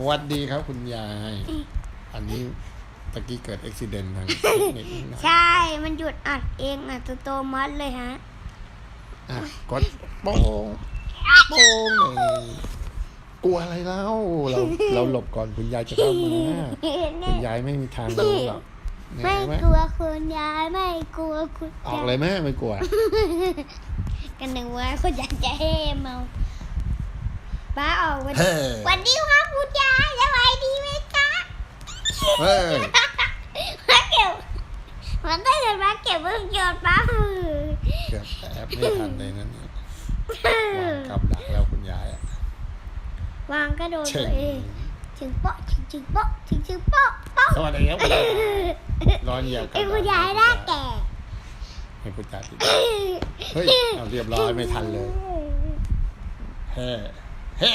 สวัสดีครับคุณยาย อันนี้ตะกี้เกิดอุบิเหตุทางเทคนิคนิดหน่อยใช่ มันหยุดอัดเองอัดโตๆมัดเลยฮะ อะกดโป้งโป้งเลยกลัวอะไรเล่าเราเราหลบก่อนคุณยายจะเข้ามาคุณยายไม่มีทางรู้หรอกไม่เห็นไหมกลัวคุณยายไม่กลัวคุณออกเลยแม่ไม่กลัว กันหนึ่งว่าคุณยายจะเฮเมา ป้าออกวันเฮ้ยวันนี้ครับคุณยายสบายดีไหมคะเฮ้ย มาเก็บมันได้เงินมาเก็บเพิ่งโยนป้ามือเกือบแอบไม่ทันเลยนั่นเนี่ยวางกับดักแล้วคุณยายอะวางก็โดนเช่ตังวเองถึงเปาะถึงถึงเปาะถึงถึงเปาะเปาะสวัสดีครับคุณยายร้อนเหยียบกับไอ้ดักคุณยายหน้าแก่ ให้คุณยายติดเฮ้ยเอาเรียบร้อยไม่ทันเลย เฮ้ เฮ้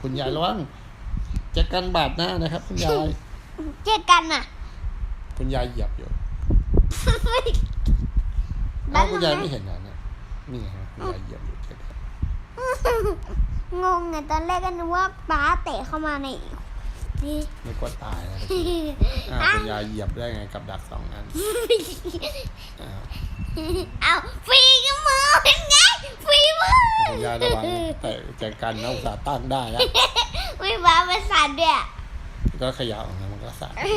คุณยายระวังจะกันบาดหน้านะครับ คุณยาย เจอกันอะ คุณยายเหยียบอยู่บ้าเอ้านคุณยายไม่เห็นนะเนี่ยนี่ฮะคุณยายเหยียบอยู่เฉยงงไงตอนแรกก็นึกว่าป้าเตะเข้ามาในนี่ๆไม่กลัวตายนะอ่าคุณยายเหยียบได้ไงกับดักสองอันอ้าวเอาฟรีก็มือเป็นไงฟรีมื อคุณยายระวังแต่แต่กันนะอุตส่าห์ตั้งได้แล้วไม่ฟ้าประสานด้วยอะก็ขยับออกมามันก็สั่นโอ้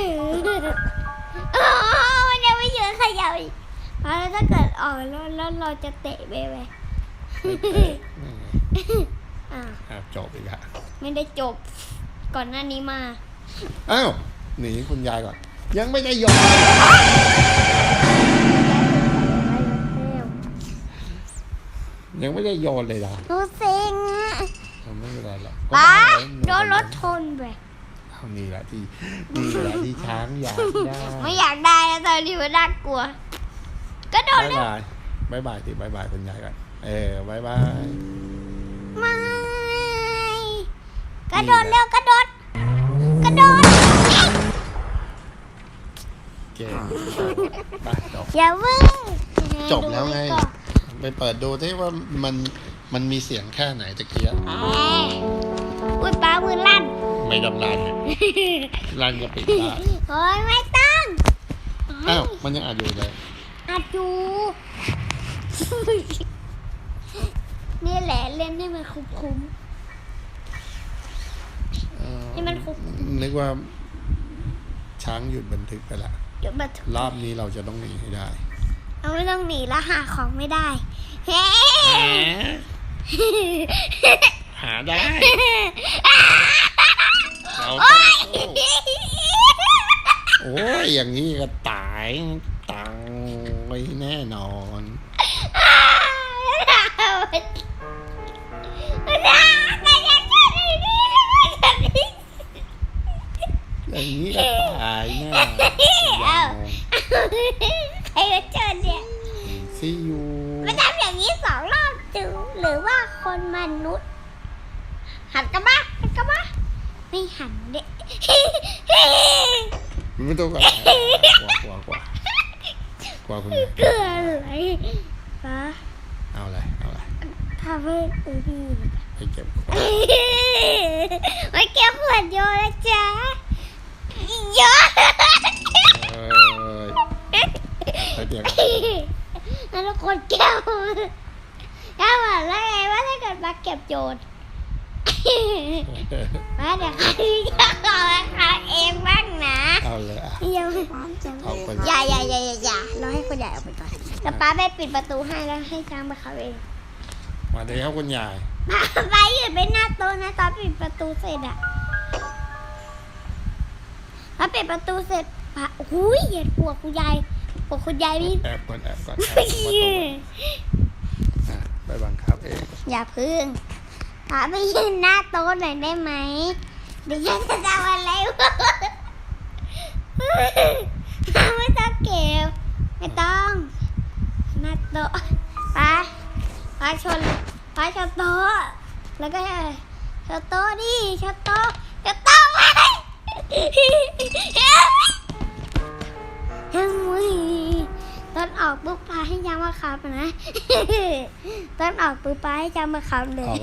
มันยังไม่เยอะขยับอีกแล้วถ้าเกิดออกแล้วแล้วเราจะเตะไปไหมไม่เตะนี่ไงอ่าอะจบอีกอะไม่ได้จบก่อนหน้านี้มา อ้าว หนีคุณยายก่อน ยังไม่ได้ยอม ยังไม่ได้โยนเลยนะรู้สิงอะไม่เป็นไรหรอกป้าก็โดต้อนงรถชนไปเอานี่แหละที่นี่แหละที่ช้างอยากได้ไม่อยากได้แล้วตอนนี้มันน่ากลัว ก็โดนบายแล้วบายบายบายสิบายบายคุณยายก่อนเออบายบายไม่กระโดดเร็วกระโดดกระโดดเก่งไปจบอย่าวิ่งจบแล้วไง ไปเปิดดูที่ว่ามันมันมีเสียงแค่ไหนตะเกียบแหมอุ้ยป้ามือลั่น ไม่ดำรันรันก็ปิดได้โอ้ยไม่ต้อง อ้าว มันยังอัดอยู่เลยอาจูนี่แหละเล่นให้มันคุ้มเอ่อให้มันครบนึกว่าช้างหยุดบันทึกไปละๆเดี๋ยวมาถูกรอบนี้เราจะต้องหนีให้ได้ เราไม่ต้องหนีแล้วหาของไม่ได้เฮ้หาได้ เราต้องสู้โอ้ยอย่างนี้ก็ตายตังไว้แน่นอน อย่างนี้ก็ตายแน่เอา ซียูมันทำอย่างนี้สองรอบจึงหรือว่าคนมนุษย์ หันกลับมาหันกลับมาไม่หันเด็กไม่ต้องกลัวกลัวกลัวกลัวกลัวคุณยายเกลืออะไรปะเอาอะไรเอาอะไรทำให้อือดีไปเก็บขวดไม่เก็บขวดโยนนะจ๊ะโยนเอ้ยไปเก็บ แล้วทุกคนแก้วแก้วบอกแล้วไงว่าถ้าเกิดมาเก็บโยนมาเดี๋ยวใครจะขอเขาเองบ้างนะเอาเลยอะยังไม่พร้อมจะเอาไปอย่าอย่าอย่าอย่าอย่าเราให้คนใหญ่ออกไปก่อนแล้วป้าไปปิดประตูให้แล้วให้ช้างไปเขาเอง มาเลยครับคุณยายป้าป้าอยู่ไปหน้าโต๊ะนะตอนปิดประตูเสร็จอะพอปิดประตูเสร็จป้าอุ้ยอย่ากลัวคุณยาย กลัวคุณยายพี่แอบก่อนแอบก่อนแอบก่อนมาตัวอะไปบังคับเองอย่าพึ่งป้าไปยืนหน้าโต๊ะหน่อยได้ไหมเดี๋ยวฉันจะทำอะไรวะไม่ต้องเก็บไม่ต้องหน้าโต๊ะป้าป้าชนป้าชนโต๊ะแล้วก็ชนโต๊ะดิชนโต๊ะชนโต๊ะไว้ยังไม่ต อนออกปุ๊บปลาให้ยามาขับนะ ตอนออกปุ๊บปลาให้ยามาขับเลย